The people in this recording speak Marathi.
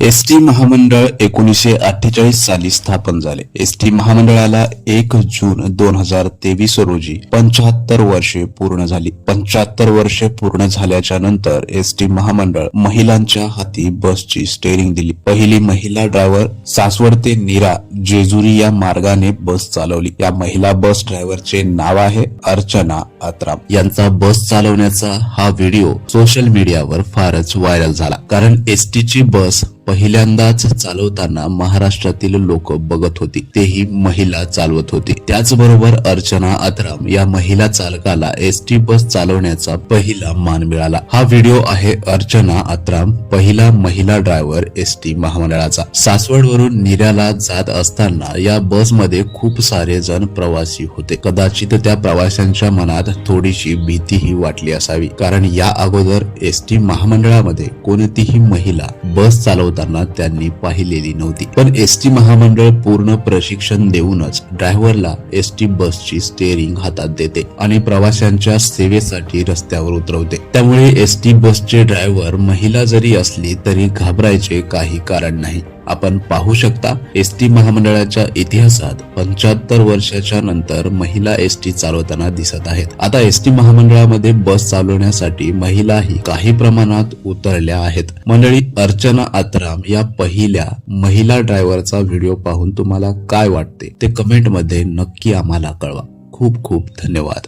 एस टी महामंडळ एकोणीसशे अठ्ठेचाळीस साली स्थापन झाले. एस टी महामंडळाला एक जून दोन हजार तेवीस रोजी पंचाहत्तर वर्षे पूर्ण झाली. पंचाहत्तर वर्षे पूर्ण झाल्याच्यानंतर एस टी महामंडळ महिलांच्या हाती बसची स्टेअरिंग दिली. पहिली महिला ड्रायव्हर सासवड ते नीरा जेजुरी या मार्गाने बस चालवली. या महिला बस ड्रायव्हरचे नाव आहे अर्चना आत्राम. यांचा बस चालवण्याचा हा व्हिडिओ सोशल मीडियावर फारच व्हायरल झाला. कारण एस ची बस पहिल्यांदाच चालवताना महाराष्ट्रातील लोक बघत होती. तेही महिला चालवत होती. त्याचबरोबर अर्चना अत्राम या महिला चालकाला एस टी बस चालवण्याचा पहिला मान मिळाला. हा व्हिडिओ आहे अर्चना अत्राम पहिला महिला ड्रायव्हर एस टी महामंडळाचा. सासवडवरून निऱ्याला जात असताना या बसमध्ये खूप सारे जण प्रवासी होते. कदाचित त्या प्रवाशांच्या मनात थोडीशी भीतीही वाटली असावी. कारण या अगोदर एस टी महामंडळामध्ये कोणतीही महिला बस होताना त्यांनी पाहिलेली नव्हती. पण एस टी महामंडळ पूर्ण प्रशिक्षण देऊनच ड्रायव्हरला एस टी बसची स्टेअरिंग हातात देते आणि प्रवाशांच्या सेवेसाठी रस्त्यावर उतरवते. त्यामुळे एस टी बसचे ड्रायव्हर महिला जरी असली तरी घाबरायचे काही कारण नाही. आपण पाहू शकता एस टी महामंडळाच्या इतिहासात पंच्याहत्तर वर्षाच्या नंतर महिला एस टी चालवताना दिसत आहेत. आता एस टी महामंडळामध्ये बस चालवण्यासाठी महिलाही काही प्रमाणात उतरल्या आहेत. मंडळी अर्चना आत्राम या पहिल्या महिला ड्रायव्हरचा व्हिडिओ पाहून तुम्हाला काय वाटते? ते कमेंटमध्ये नक्की आम्हाला कळवा. खूप खूप धन्यवाद.